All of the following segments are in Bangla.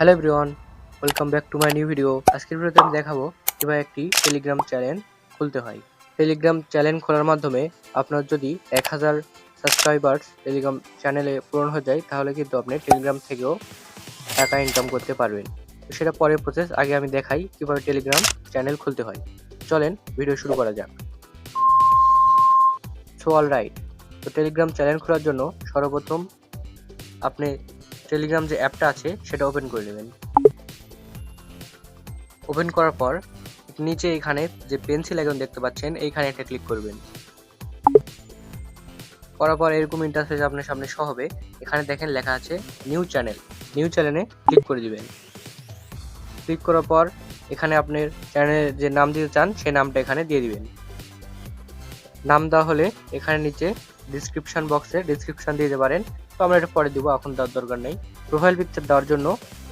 Hello everyone welcome back to my new video আজকের ভিডিওতে আমি দেখাবো কীভাবে একটি টেলিগ্রাম চ্যানেল খুলতে হয়। টেলিগ্রাম চ্যানেল খোলার মাধ্যমে আপনার যদি এক হাজার সাবস্ক্রাইবার্স টেলিগ্রাম চ্যানেলে পূরণ হয়ে যায়, তাহলে কিন্তু আপনি টেলিগ্রাম থেকেও টাকা ইনকাম করতে পারবেন। সেটা পরের প্রসেস আগে আমি দেখাই কীভাবে টেলিগ্রাম চ্যানেল খুলতে হয়। চলেন ভিডিও শুরু করা যাক। সো অল রাইট তো টেলিগ্রাম চ্যানেল খোলার জন্য সর্বপ্রথম আপনি টেলিগ্রাম যে অ্যাপটা আছে, সেটা ওপেন করে নেবেন। ওপেন করার পর, নিচে এখানে যে পেন্সিল আইকন দেখতে পাচ্ছেন, এইখানে একটা ক্লিক করবেন। করার পর এরকম ইন্টারফেস আপনার সামনে শো হবে। এখানে দেখেন লেখা আছে নিউ চ্যানেল নিউ চ্যানেলে ক্লিক করে দিবেন। ক্লিক করার পর, এখানে আপনার চ্যানেলের যে নাম দিতে চান, সেই নামটা এখানে দিয়ে দিবেন। নাম দেওয়া হলে এখানে নিচে ডিসক্রিপশন বক্সে ডিসক্রিপশন দিতে পারেন। তো আমরা এটা পরে দিব, এখন দেওয়ার দরকার নেই। প্রোফাইল পিকচার দেওয়ার জন্য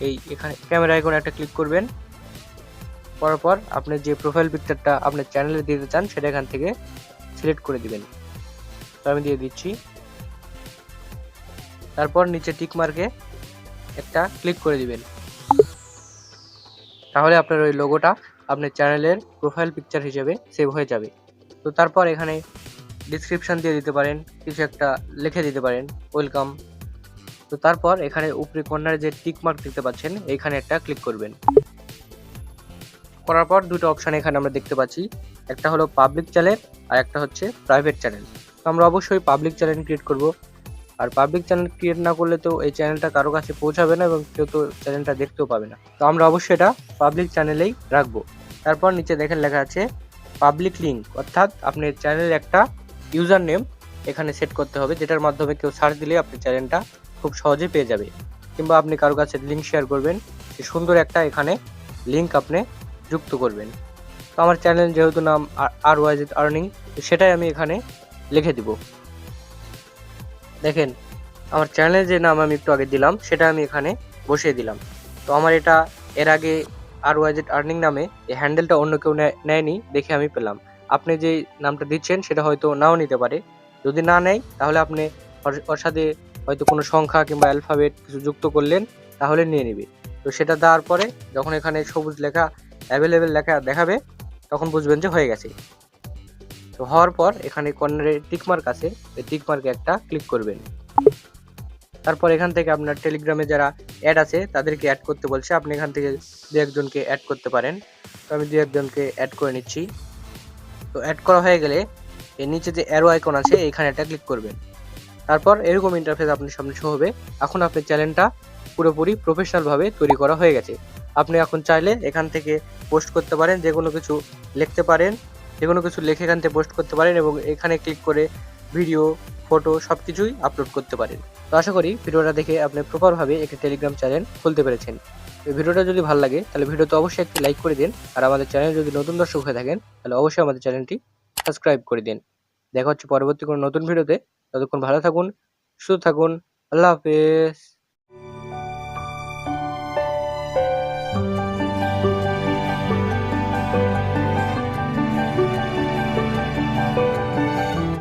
এই এখানে ক্যামেরা আইকনে একটা ক্লিক করবেন। করার পর আপনি যে প্রোফাইল পিকচারটা আপনার চ্যানেলে দিতে চান, সেটা এখান থেকে সিলেক্ট করে দিবেন। তো আমি দিয়ে দিচ্ছি। তারপর নিচে টিক মার্কে একটা ক্লিক করে দিবেন। তাহলে আপনার ওই লোগোটা আপনার চ্যানেলের প্রোফাইল পিকচার হিসেবে সেভ হয়ে যাবে। তো তারপর এখানে ডিসক্রিপশন দিয়ে দিতে পারেন, কিছু একটা লিখে দিতে পারেন ওয়েলকাম তো তারপর এখানে উপরে কর্নারে যে টিক মার্ক দেখতে পাচ্ছেন এইখানে একটা ক্লিক করবেন। করার পর দুটো অপশন এখানে আমরা দেখতে পাচ্ছি। একটা হলো পাবলিক চ্যানেল আর একটা হচ্ছে প্রাইভেট চ্যানেল তো আমরা অবশ্যই পাবলিক চ্যানেল ক্রিয়েট করব। আর পাবলিক চ্যানেল ক্রিয়েট না করলে তো এই চ্যানেলটা কারও কাছে পৌঁছাবে না এবং কেউ তো চ্যানেলটা দেখতেও পাবে না। তো আমরা অবশ্যই এটা পাবলিক চ্যানেলেই রাখব। তারপর নিচে দেখেন লেখা আছে পাবলিক লিঙ্ক অর্থাৎ আপনার চ্যানেলের একটা ইউজার নেম এখানে সেট করতে হবে, যেটার মাধ্যমে কেউ সার্চ দিলে আপনি চ্যানেলটা খুব সহজে পেয়ে যাবে। কিংবা আপনি কারও কাছে লিঙ্ক শেয়ার করবেন সুন্দর একটা এখানে লিঙ্ক আপনি যুক্ত করবেন। তো আমার চ্যানেল যেহেতু নাম আর ওয়াইজ আর্নিং সেটাই আমি এখানে লিখে দিব। দেখেন, আমার চ্যানেলের যে নাম আমি একটু আগে দিলাম, সেটা আমি এখানে বসিয়ে দিলাম। তো আমার এটা এর আগে আর ওয়াইজ আর্নিং নামে, এই হ্যান্ডেলটা অন্য কেউ নেয়- নেয়নি, দেখে আমি পেলাম। আপনি যে নামটা দিচ্ছেন, সেটা হয়তো নাও নিতে পারে। যদি না নেয়, তাহলে আপনি সাথে হয়তো কোনো সংখ্যা কিংবা অ্যালফাবেট কিছু যুক্ত করলেন, তাহলে নিয়ে নেবে। তো সেটা দেওয়ার পরে যখন এখানে সবুজ লেখা অ্যাভেলেবেল লেখা দেখাবে, তখন বুঝবেন যে হয়ে গেছে। তো হওয়ার পর এখানে কর্নারে টিকমার্ক আছে এই টিকমার্কে একটা ক্লিক করবেন। তারপর এখান থেকে আপনার টেলিগ্রামে যারা অ্যাড আছে, তাদেরকে অ্যাড করতে বলছে। আপনি এখান থেকে দু একজনকে অ্যাড করতে পারেন। তো আমি দু একজনকে অ্যাড করে নিচ্ছি। তো অ্যাড করা হয়ে গেলে এর নিচে যে অ্যারো আইকন আছে, এখানে একটা ক্লিক করবেন। তারপর এরকম ইন্টারফেস আপনার সামনে শো হবে। এখন আপনার চ্যানেলটা পুরোপুরি প্রফেশনালভাবে তৈরি করা হয়ে গেছে। আপনি এখন চাইলে এখান থেকে পোস্ট করতে পারেন, যে কোনো কিছু লিখতে পারেন, যে কোনো কিছু লিখে এখান থেকে পোস্ট করতে পারেন এবং এখানে ক্লিক করে ভিডিও ফটো সব কিছুই আপলোড করতে পারেন। তো আশা করি ভিডিওটা দেখে আপনি প্রপারভাবে একটি টেলিগ্রাম চ্যানেল খুলতে পেরেছেন। এই ভিডিওটা যদি ভালো লাগে, তাহলে ভিডিওতে অবশ্যই একটি লাইক করে দিন। আর আমাদের চ্যানেল যদি নতুন দর্শক হয়ে থাকেন, তাহলে অবশ্যই আমাদের চ্যানেলটি সাবস্ক্রাইব করে দিন। দেখা হচ্ছে পরবর্তী কোনো নতুন ভিডিওতে। ততক্ষণ ভালো থাকুন, সুস্থ থাকুন, আল্লাহ হাফেজ।